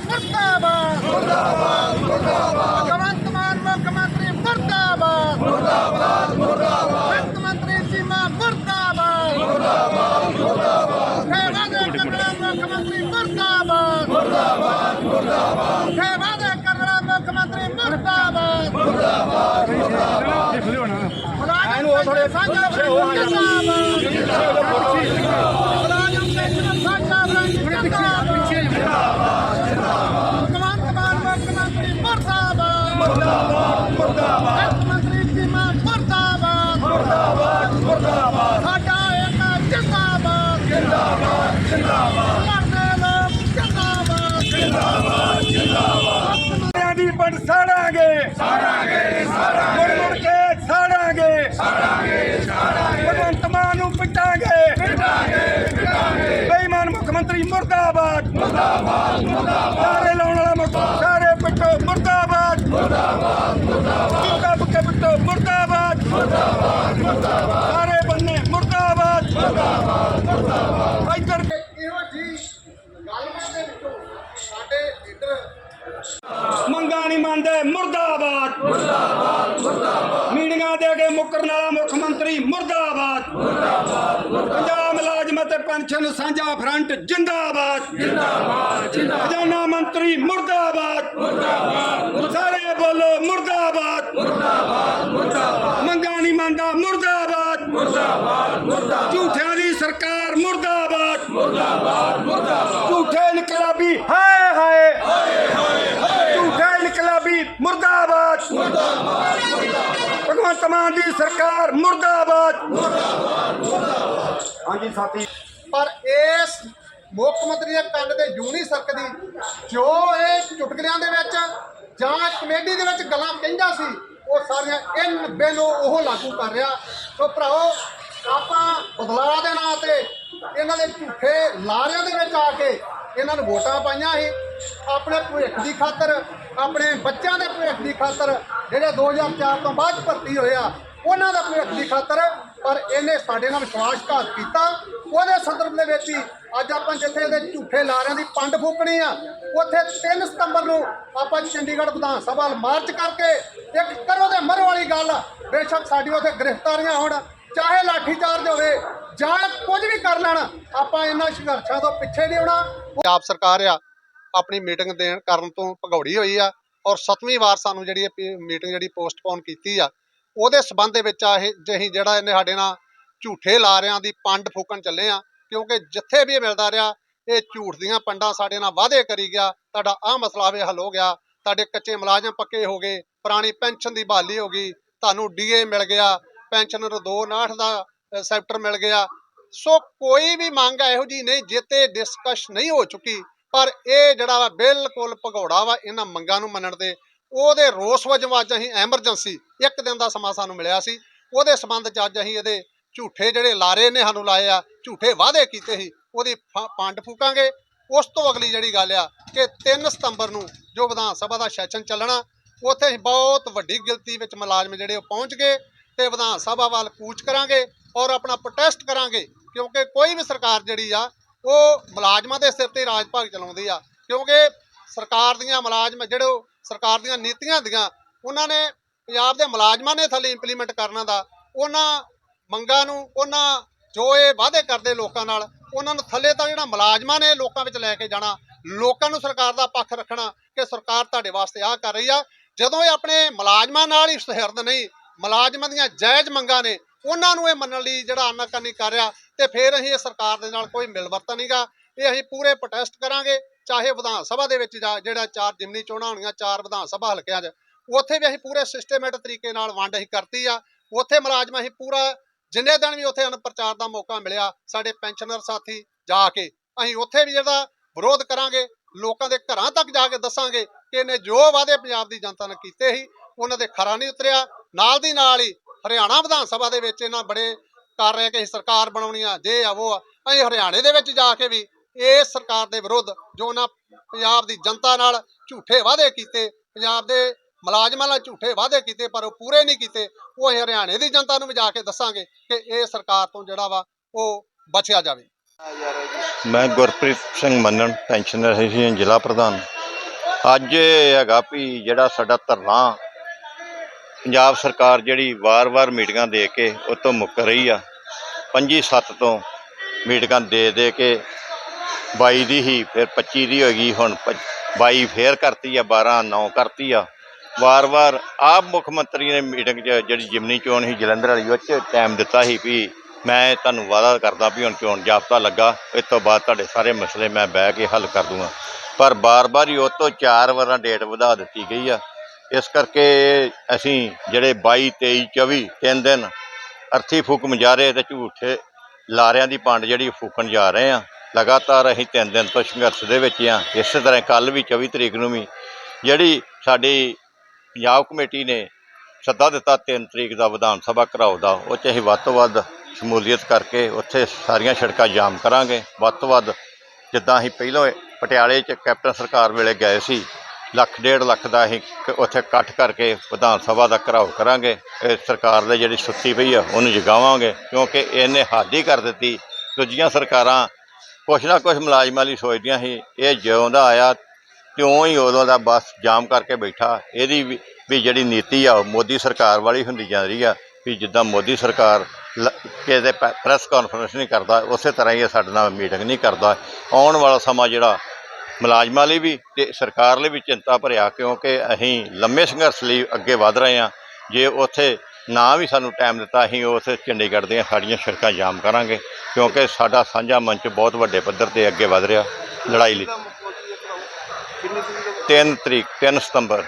ਮੁਰਦਾਬਾਦ। ਮੁਰਦਾਬਾਦ ਮੁਰਦਾਬਾਦ। ਭਗਵੰਤ ਮਾਨ ਮੁੱਖ ਮੰਤਰੀ ਮੁਰਦਾਬਾਦ ਮੁਰਦਾਬਾਦ। ਮੁਰਦਾਬਾਦ ਵਿੱਤ ਮੰਤਰੀ ਸੀਮਾ ਮੁਰਦਾਬਾਦ ਮੁਰਦਾਬਾਦ। ਮੁਰਦਾਬਾਦ। ਸੇਵਾ ਦੇ ਕਰਨਾ ਮੁੱਖ ਮੰਤਰੀ ਮੁਰਦਾਬਾਦ। ਮੁਰਦਾਬਾਦ ਮੁਰਦਾਬਾਦ। ਸੇਵਾ ਦੇ ਕਰਨਾ ਮੁੱਖ ਮੰਤਰੀ ਮੁਰਦਾਬਾਦ ਮੁਰਦਾਬਾਦ। ਮੁਰਦਾਬਾਦ ਇਹਨੂੰ ਉਹ ਥੋੜੇ ਸਾਂਝਾ ਬ੍ਰਾਂਡ ਜਿੰਦਾਬਾਦ ਮੁਲਾਜ਼ਮ ਪੈਨਸ਼ਨ ਸਾਂਝਾ ਬ੍ਰਾਂਡ ਜਿੰਦਾਬਾਦ ਭਗਵੰਤ ਮਾਨ ਮੁੱਖ ਮੰਤਰੀ ਮੁਰਦਾਬਾਦ ਮੁਰਦਾਬਾਦ ਮੁਰਦਾਬਾਦ ਮੰਤਰੀ ਸੀਮਾ ਮੁਰਦਾਬਾਦ ਮੁਰਦਾਬਾਦ ਮੁਰਦਾਬਾਦ ਸਾਡਾ ਇੱਕ ਜਿੰਦਾਬਾਦ ਜਿੰਦਾਬਾਦ ਜਿੰਦਾਬਾਦ ਲੜਦੇ ਲੋਕ ਜਿੰਦਾਬਾਦ ਜਿੰਦਾਬਾਦ ਜਿੰਦਾਬਾਦ ਦੀ ਪੰਡ ਸਾੜਾਂਗੇ ਸਾੜਾਂਗੇ ਸਾੜਾਂਗੇ ਮੁੜ ਮੁੜ ਕੇ ਸਾੜਾਂਗੇ ਸਾੜਾਂਗੇ ਸਾੜਾਂਗੇ ਭਗਵੰਤ ਮਾਨ ਨੂੰ ਪਿੱਟਾਂਗੇ ਪਿੱਟਾਂਗੇ ਪਿੱਟਾਂਗੇ ਬੇਈਮਾਨ ਮੁੱਖ ਮੰਤਰੀ ਮੁਰਦਾਬਾਦ। ਸਾਰੇ ਲਾਉਣ ਵਾਲਾ ਮੁੱਖ ਸਾਰੇ ਪਿੱਟੋ ਮੁਰਦਾਬਾਦ ਮੁਰਦਾਬਾਦ ਮੁਰਦਾਬਾਦ ਬੁੱਕੇ ਪਿੱਟੋ ਮੁਰਦਾਬਾਦ ਮੁਰਦਾਬਾਦ ਮੁਰਦਾਬਾਦ ਸਾਰੇ ਬੰਨੇ ਮੁਰਦਾਬਾਦ ਮੁਰਦਾਬਾਦ ਮੁਰਦਾਬਾਦ ਇੱਧਰ ਇਹੋ ਜੀ ਗੱਲਬਾਤ ਦੇ ਵਿੱਚੋਂ ਸਾਡੇ ਲੀਡਰ ਮੰਗਾਂ ਨਹੀਂ ਮੰਨਦੇ ਮੁਰਦਾਬਾਦ। ਮੁਰਦਾਬਾਦ ਮੁਰਦਾਬਾਦ ਮੀਟਿੰਗਾਂ ਦੇ ਕੇ ਮੁੱਕਰਨ ਵਾਲਾ ਮੁੱਖ ਮੰਤਰੀ ਮੁਰਦਾਬਾਦ। ਮੁਰਦਾਬਾਦ ਪੰਜਾਬ ਮੁਲਾਜ਼ਮ ਅਤੇ ਪੈਨਸ਼ਨ ਸਾਂਝਾ ਫਰੰਟ ਜਿੰਦਾਬਾਦ। ਜਿੰਦਾਬਾਦ ਜਿੰਦਾਬਾਦ। ਖਜ਼ਾਨਾ ਮੰਤਰੀ ਮੁਰਦਾਬਾਦ। ਮੁਰਦਾਬਾਦ ਸਾਰੇ ਬੋਲੋ ਮੁਰਦਾਬਾਦ। ਮੁਰਦਾਬਾਦ ਮੁਰਦਾਬਾਦ। ਮੰਗਾਂ ਨਹੀਂ ਮੰਨਦਾ ਮੁਰਦਾਬਾਦ। ਮੁਰਦਾਬਾਦ ਮੁਰਦਾਬਾਦ। ਝੂਠਿਆਂ ਦੀ ਸਰਕਾਰ ਮੁਰਦਾਬਾਦ। ਮੁਰਦਾਬਾਦ ਮੁਰਦਾਬਾਦ। ਝੂਠੇ ਇਨਕਲਾਬੀ ਹਾਏ ਹਾਏ ਝੂਠੇ ਇਨਕਲਾਬੀ ਮੁਰਦਾਬਾਦ ਮੁਰਦਾਬਾਦ ਭਗਵੰਤ ਮਾਨ ਦੀ ਸਰਕਾਰ ਮੁਰਦਾਬਾਦ। ਮੁਰਦਾਬਾਦ ਹਾਂਜੀ ਸਾਥੀ। ਪਰ ਇਸ ਮੁੱਖ ਮੰਤਰੀ ਦੇ ਪਿੰਡ ਦੇ ਜੂ ਨਹੀਂ ਸਕਦੀ ਜੋ ਇਹ ਚੁਟਕਲਿਆਂ ਦੇ ਵਿੱਚ ਜਾਂ ਕਮੇਡੀ ਦੇ ਵਿੱਚ ਗੱਲਾਂ ਕਹਿੰਦਾ ਸੀ, ਉਹ ਸਾਰੀਆਂ ਇਨ ਬਿਨ ਉਹ ਲਾਗੂ ਕਰ ਰਿਹਾ। ਸੋ ਭਰਾਓ, ਆਪਾਂ ਬਦਲਾਅ ਦੇ ਨਾਂ ਤੇ ਇਹਨਾਂ ਦੇ ਝੂਠੇ ਲਾਰਿਆਂ ਦੇ ਵਿੱਚ ਆ ਕੇ ਇਹਨਾਂ ਨੂੰ ਵੋਟਾਂ ਪਾਈਆਂ ਸੀ। ਆਪਣੇ ਭਵਿੱਖ ਦੀ ਖਾਤਰ, ਆਪਣੇ ਬੱਚਿਆਂ ਦੇ ਭਵਿੱਖ ਦੀ ਖਾਤਰ ਜਿਹੜੇ 2004 ਤੋਂ ਬਾਅਦ ਭਰਤੀ ਹੋਏ ਆ ਉਹਨਾਂ ਦਾ ਭਵਿੱਖ ਦੀ ਖਾਤਰ ਪਰ ਇਹਨੇ ਸਾਡੇ ਨਾਲ ਵਿਸ਼ਵਾਸਘਾਤ ਕੀਤਾ। ਉਹਦੇ ਸੰਦਰਭ ਦੇ ਵਿੱਚ ਹੀ ਅੱਜ ਆਪਾਂ ਜਿੱਥੇ ਇਹਦੇ ਝੂਠੇ ਲਾਰਿਆਂ ਦੀ ਪੰਡ ਫੂਕਣੀ ਆ, ਉੱਥੇ 3 ਸਤੰਬਰ ਨੂੰ ਆਪਾਂ ਚੰਡੀਗੜ੍ਹ ਵਿਧਾਨ ਸਭਾ ਮਾਰਚ ਕਰਕੇ ਇੱਕ ਕਰੋ ਦੇ ਮਰ ਵਾਲੀ ਗੱਲ, ਬੇਸ਼ੱਕ ਸਾਡੀ ਉੱਥੇ ਗ੍ਰਿਫਤਾਰੀਆਂ ਹੋਣ। ਚਾਹੇ ਲਾਠੀ ਚਾਰਜ ਹੋਵੇ, ਜਾਂ ਕੁਝ ਵੀ ਕਰ ਲੈਣ, ਆਪਾਂ ਇਹਨਾਂ ਸੰਘਰਸ਼ਾਂ ਤੋਂ ਪਿੱਛੇ ਨਹੀਂ ਹੋਣਾ ਪੰਜਾਬ ਸਰਕਾਰ ਆ, ਆਪਣੀ ਮੀਟਿੰਗ ਦੇਣ ਕਰਨ ਤੋਂ ਭਗੌੜੀ ਹੋਈ ਆ ਔਰ ਸੱਤਵੀਂ ਵਾਰ ਸਾਨੂੰ ਜਿਹੜੀ ਇਹ ਮੀਟਿੰਗ ਜਿਹੜੀ ਪੋਸਟਪੋਨ ਕੀਤੀ ਆ, ਉਹਦੇ ਸਬੰਧ ਦੇ ਵਿੱਚ ਆ ਇਹ ਜਿਹੀ ਜਿਹੜਾ ਇਹਨੇ ਸਾਡੇ ਨਾਲ ਝੂਠੇ ਲਾਰਿਆਂ ਦੀ ਪੰਡ ਫੂਕਣ ਚੱਲੇ ਆ, ਕਿਉਂਕਿ ਜਿੱਥੇ ਵੀ ਇਹ ਮਿਲਦਾ ਰਿਹਾ, ਇਹ ਝੂਠ ਦੀਆਂ ਪੰਡਾਂ ਸਾਡੇ ਨਾਲ ਵਾਅਦੇ ਕਰੀ ਗਿਆ, ਤੁਹਾਡਾ ਆਹ ਮਸਲਾ ਵੇ ਹੱਲ ਹੋ ਗਿਆ, ਤੁਹਾਡੇ ਕੱਚੇ ਮੁਲਾਜ਼ਮ ਪੱਕੇ ਹੋ ਗਏ, ਪੁਰਾਣੀ ਪੈਨਸ਼ਨ ਦੀ ਬਹਾਲੀ ਹੋ ਗਈ, ਤੁਹਾਨੂੰ ਡੀਏ ਮਿਲ ਗਿਆ ਪੈਨਸ਼ਨਰ 259 ਦਾ ਸੈਕਟਰ ਮਿਲ ਗਿਆ। ਸੋ ਕੋਈ ਵੀ ਮੰਗ ਇਹੋ ਜੀ ਨਹੀਂ, ਜਿੱਤੇ ਡਿਸਕਸ ਨਹੀਂ ਹੋ ਚੁੱਕੀ, ਪਰ ਇਹ ਜਿਹੜਾ ਵਾ ਬਿਲਕੁਲ ਭਗੌੜਾ ਵਾ ਇਹਨਾਂ ਮੰਗਾਂ ਨੂੰ ਮੰਨਣ ਦੇ, ਉਹਦੇ ਰੋਸ ਵਜੋਂ ਅੱਜ ਅਸੀਂ ਐਮਰਜੈਂਸੀ ਇੱਕ ਦਿਨ ਦਾ ਸਮਾਂ ਸਾਨੂੰ ਮਿਲਿਆ ਸੀ। ਉਹਦੇ ਸੰਬੰਧ ਚ ਅੱਜ ਅਸੀਂ ਇਹਦੇ ਝੂਠੇ ਜਿਹੜੇ ਲਾਰੇ ਨੇ ਸਾਨੂੰ ਲਾਏ ਆ, ਝੂਠੇ ਵਾਅਦੇ ਕੀਤੇ ਸੀ, ਉਹਦੀ ਫ- ਪੰਡ ਫੂਕਾਂਗੇ। ਉਸ ਤੋਂ ਅਗਲੀ ਜਿਹੜੀ ਗੱਲ ਆ ਕਿ 3 ਸਤੰਬਰ ਨੂੰ ਜੋ ਵਿਧਾਨ ਸਭਾ ਦਾ ਸੈਸ਼ਨ ਚੱਲਣਾ, ਉੱਥੇ ਬਹੁਤ ਵੱਡੀ ਗਿਣਤੀ ਵਿੱਚ ਮੁਲਾਜ਼ਮ ਜਿਹੜੇ ਉਹ ਪਹੁੰਚ ਗਏ। ਤੇ ਵਿਧਾਨ ਸਭਾ ਵੱਲ ਕੂਚ ਕਰਾਂਗੇ ਔਰ ਆਪਣਾ ਪ੍ਰੋਟੈਸਟ ਕਰਾਂਗੇ, ਕਿਉਂਕਿ ਕੋਈ ਵੀ ਸਰਕਾਰ ਜਿਹੜੀ ਆ, ਉਹ ਮੁਲਾਜ਼ਮਾਂ ਦੇ ਸਿਰ ਤੇ ਰਾਜ ਭਾਗ ਚਲਾਉਂਦੀ ਆ। ਕਿਉਂਕਿ ਸਰਕਾਰ ਦੀਆਂ ਮੁਲਾਜ਼ਮ, ਜਿਹੜੇ ਉਹ ਸਰਕਾਰ ਦੀਆਂ ਨੀਤੀਆਂ ਦੀਆਂ, ਉਹਨਾਂ ਨੇ ਪੰਜਾਬ ਦੇ ਮੁਲਾਜ਼ਮਾਂ ਨੇ ਥੱਲੇ ਇੰਪਲੀਮੈਂਟ ਕਰਨਾ ਦਾ। ਉਹਨਾਂ ਮੰਗਾਂ ਨੂੰ, ਉਹਨਾਂ ਜੋ ਇਹ ਵਾਅਦੇ ਕਰਦੇ ਲੋਕਾਂ ਨਾਲ, ਉਹਨਾਂ ਨੂੰ ਥੱਲੇ ਤਾਂ ਜਿਹੜਾ ਮੁਲਾਜ਼ਮਾਂ ਨੇ ਲੋਕਾਂ ਵਿੱਚ ਲੈ ਕੇ ਜਾਣਾ, ਲੋਕਾਂ ਨੂੰ ਸਰਕਾਰ ਦਾ ਪੱਖ ਰੱਖਣਾ ਕਿ ਸਰਕਾਰ ਤੁਹਾਡੇ ਵਾਸਤੇ ਆਹ ਕਰ ਰਹੀ ਆ। ਜਦੋਂ ਇਹ ਆਪਣੇ ਮੁਲਾਜ਼ਮਾਂ ਨਾਲ ਹੀ ਸਹਿਰਦ ਨਹੀਂ ਮੁਲਾਜ਼ਮਾਂ ਦੀਆਂ ਜਾਇਜ਼ ਮੰਗਾਂ ਨੇ, ਉਹਨਾਂ ਨੂੰ ਇਹ ਮੰਨਣ ਲਈ ਜਿਹੜਾ ਆਨਾਕਾਨੀ ਕਰ ਰਿਹਾ ਤੇ ਫਿਰ ਅਸੀਂ ਇਹ ਸਰਕਾਰ ਦੇ ਨਾਲ ਕੋਈ ਮਿਲਵਰਤਨ ਨਹੀਂਗਾ ਇਹ ਅਸੀਂ ਪੂਰੇ ਪ੍ਰੋਟੈਸਟ ਕਰਾਂਗੇ, ਚਾਹੇ ਵਿਧਾਨ ਸਭਾ ਦੇ ਵਿੱਚ ਜਾ- ਜਿਹੜਾ ਚਾਰ ਜਿਮਨੀ ਚੋਣਾਂ ਹੋਣੀਆਂ, ਚਾਰ ਵਿਧਾਨ ਸਭਾ ਹਲਕਿਆਂ 'ਚ, ਉੱਥੇ ਵੀ ਅਸੀਂ ਪੂਰੇ ਸਿਸਟਮੈਟਿਕ ਤਰੀਕੇ ਨਾਲ ਵੰਡ ਅਸੀਂ ਕਰਤੀ ਆ। ਉੱਥੇ ਮੁਲਾਜ਼ਮ ਅਸੀਂ ਪੂਰਾ, ਜਿੰਨੇ ਦਿਨ ਵੀ ਉੱਥੇ ਅਨਪ੍ਰਚਾਰ ਦਾ ਮੌਕਾ ਮਿਲਿਆ, ਸਾਡੇ ਪੈਨਸ਼ਨਰ ਸਾਥੀ ਜਾ ਕੇ, ਅਸੀਂ ਉੱਥੇ ਵੀ ਜਿਹੜਾ ਵਿਰੋਧ ਕਰਾਂਗੇ, ਲੋਕਾਂ ਦੇ ਘਰਾਂ ਤੱਕ ਜਾ ਕੇ ਦੱਸਾਂਗੇ ਕਿ ਇਹਨੇ ਜੋ ਵਾਅਦੇ ਪੰਜਾਬ ਦੀ ਜਨਤਾ ਨੇ ਕੀਤੇ ਸੀ, ਉਹਨਾਂ ਦੇ ਖਰਾ ਨਹੀਂ ਉਤਰਿਆ। ਨਾਲ ਦੀ ਨਾਲ ਹੀ ਹਰਿਆਣਾ ਵਿਧਾਨ ਸਭਾ ਦੇ ਵਿੱਚ ਇਹਨਾਂ ਬੜੇ ਕਰ ਰਹੇ ਕਿ ਅਸੀਂ ਸਰਕਾਰ ਬਣਾਉਣੀ ਆ, ਜੇ ਆ, ਉਹ ਆ। ਅਸੀਂ ਹਰਿਆਣੇ ਦੇ ਵਿੱਚ ਜਾ ਕੇ ਵੀ ਇਸ ਸਰਕਾਰ ਦੇ ਵਿਰੁੱਧ ਜੋ ਉਹਨਾਂ ਪੰਜਾਬ ਦੀ ਜਨਤਾ ਨਾਲ ਝੂਠੇ ਵਾਅਦੇ ਕੀਤੇ, ਪੰਜਾਬ ਦੇ ਮੁਲਾਜ਼ਮਾਂ ਨਾਲ ਝੂਠੇ ਵਾਅਦੇ ਕੀਤੇ, ਪਰ ਉਹ ਪੂਰੇ ਨਹੀਂ ਕੀਤੇ, ਉਹ ਅਸੀਂ ਹਰਿਆਣੇ ਦੀ ਜਨਤਾ ਨੂੰ ਵੀ ਜਾ ਕੇ ਦੱਸਾਂਗੇ ਕਿ ਇਹ ਸਰਕਾਰ ਤੋਂ ਜਿਹੜਾ ਵਾ ਉਹ ਬਚਿਆ ਜਾਵੇ। ਮੈਂ ਗੁਰਪ੍ਰੀਤ ਸਿੰਘ ਮੰਨਣ, ਪੈਨਸ਼ਨਰ ਐਸੋਸੀਏਸ਼ਨ ਜ਼ਿਲ੍ਹਾ ਪ੍ਰਧਾਨ। ਅੱਜ ਹੈਗਾ ਵੀ ਜਿਹੜਾ ਸਾਡਾ ਧਰਨਾ ਪੰਜਾਬ ਸਰਕਾਰ ਜਿਹੜੀ ਵਾਰ-ਵਾਰ ਮੀਟਿੰਗਾਂ ਦੇ ਕੇ ਉਹ ਤੋਂ ਮੁੱਕ ਰਹੀ ਆ 25 7 ਤੋਂ ਮੀਟਿੰਗਾਂ ਦੇ ਦੇ ਕੇ 22 ਦੀ ਹੀ, ਫਿਰ 25 ਦੀ ਹੋ ਗਈ ਹੁਣ ਪ- 22 ਫੇਰ ਕਰਤੀ ਆ 12 9 ਕਰਤੀ ਆ। ਵਾਰ-ਵਾਰ ਆਪ ਮੁੱਖ ਮੰਤਰੀ ਨੇ ਮੀਟਿੰਗ 'ਚ ਜਿਹੜੀ ਜਿਮਨੀ ਚੋਣ ਸੀ, ਜਲੰਧਰ ਵਾਲੀ, ਉਹ 'ਚ ਟਾਈਮ ਦਿੱਤਾ ਸੀ ਵੀ ਮੈਂ ਤੁਹਾਨੂੰ ਵਾਅਦਾ ਕਰਦਾ ਵੀ ਹੁਣ ਚੋਣ ਜਾਬਤਾ ਲੱਗਾ, ਇਸ ਤੋਂ ਬਾਅਦ ਤੁਹਾਡੇ ਸਾਰੇ ਮਸਲੇ ਮੈਂ ਬਹਿ ਕੇ ਹੱਲ ਕਰ ਦੂੰਗਾ। ਪਰ ਬਾਰ-ਬਾਰ ਹੀ ਉਹ ਤੋਂ ਚਾਰ ਵਾਰਾਂ ਡੇਟ ਵਧਾ ਦਿੱਤੀ ਗਈ ਆ। ਇਸ ਕਰਕੇ ਅਸੀਂ ਜਿਹੜੇ 22 23 24 ਤਿੰਨ ਦਿਨ ਅਰਥੀ ਫੂਕ ਮੁਜ਼ਾਹਰੇ ਤੇ ਝੂਠੇ ਲਾਰਿਆਂ ਦੀ ਪੰਡ ਜਿਹੜੀ ਫੂਕਣ ਜਾ ਰਹੇ ਆ ਲਗਾਤਾਰ ਅਸੀਂ ਤਿੰਨ ਦਿਨ ਤੋਂ ਸੰਘਰਸ਼ ਦੇ ਵਿੱਚ ਆ ਇਸੇ ਤਰ੍ਹਾਂ ਕੱਲ ਵੀ 24 ਤਰੀਕ ਨੂੰ ਵੀ ਜਿਹੜੀ ਸਾਡੀ ਪੰਜਾਬ ਕਮੇਟੀ ਨੇ ਸੱਦਾ ਦਿੱਤਾ 3 ਤਰੀਕ ਦਾ ਵਿਧਾਨ ਸਭਾ ਘਰਾਓ ਦਾ, ਉਹ 'ਚ ਅਸੀਂ ਵੱਧ ਤੋਂ ਵੱਧ ਸ਼ਮੂਲੀਅਤ ਕਰਕੇ ਉੱਥੇ ਸਾਰੀਆਂ ਸੜਕਾਂ ਜਾਮ ਕਰਾਂਗੇ। ਵੱਧ ਤੋਂ ਵੱਧ ਜਿੱਦਾਂ ਅਸੀਂ ਪਹਿਲਾਂ ਪਟਿਆਲੇ 'ਚ ਕੈਪਟਨ ਸਰਕਾਰ ਵੇਲੇ ਗਏ ਸੀ ਲੱਖ, ਡੇਢ ਲੱਖ ਦਾ ਅਸੀਂ ਕ- ਉੱਥੇ ਇਕੱਠ ਕਰਕੇ ਵਿਧਾਨ ਸਭਾ ਦਾ ਘਰਾਓ ਕਰਾਂਗੇ। ਇਹ ਸਰਕਾਰ ਦੇ ਜਿਹੜੀ ਸੁੱਤੀ ਪਈ ਆ, ਉਹਨੂੰ ਜਗਾਵਾਂਗੇ, ਕਿਉਂਕਿ ਇਹਨੇ ਹੱਦ ਹੀ ਕਰ ਦਿੱਤੀ। ਦੂਜੀਆਂ ਸਰਕਾਰਾਂ ਕੁਛ ਨਾ ਕੁਛ ਮੁਲਾਜ਼ਮਾਂ ਲਈ ਸੋਚਦੀਆਂ ਸੀ, ਇਹ ਜਿਉਂ ਦਾ ਆਇਆ, ਤਿਉਂ ਹੀ ਉਦੋਂ ਦਾ ਬਸ ਜਾਮ ਕਰਕੇ ਬੈਠਾ। ਇਹਦੀ ਵੀ ਵੀ ਜਿਹੜੀ ਨੀਤੀ ਆ, ਉਹ ਮੋਦੀ ਸਰਕਾਰ ਵਾਲੀ ਹੁੰਦੀ ਜਾ ਰਹੀ ਆ, ਵੀ ਜਿੱਦਾਂ ਮੋਦੀ ਸਰਕਾਰ ਲ- ਕਿਸੇ ਦੇ ਪ੍ਰੈਸ ਕਾਨਫਰੰਸ ਨਹੀਂ ਕਰਦਾ, ਉਸੇ ਤਰ੍ਹਾਂ ਹੀ ਇਹ ਸਾਡੇ ਨਾਲ ਮੀਟਿੰਗ ਨਹੀਂ ਕਰਦਾ। ਆਉਣ ਵਾਲਾ ਸਮਾਂ ਜਿਹੜਾ ਮੁਲਾਜ਼ਮਾਂ ਲਈ ਵੀ ਤੇ ਸਰਕਾਰ ਲਈ ਵੀ ਚਿੰਤਾ ਭਰਿਆ, ਕਿਉਂਕਿ ਅਸੀਂ ਲੰਮੇ ਸੰਘਰਸ਼ ਲਈ ਅੱਗੇ ਵਧ ਰਹੇ ਹਾਂ। ਜੇ ਉੱਥੇ ਨਾ ਵੀ ਸਾਨੂੰ ਟਾਈਮ ਦਿੱਤਾ, ਅਸੀਂ ਉਸ ਚੰਡੀਗੜ੍ਹ ਦੀਆਂ ਸਾਡੀਆਂ ਸੜਕਾਂ ਜਾਮ ਕਰਾਂਗੇ, ਕਿਉਂਕਿ ਸਾਡਾ ਸਾਂਝਾ ਮੰਚ ਬਹੁਤ ਵੱਡੇ ਪੱਧਰ ਤੇ ਅੱਗੇ ਵਧ ਰਿਹਾ ਲੜਾਈ ਲਈ। 3 ਤਰੀਕ 3 ਸਤੰਬਰ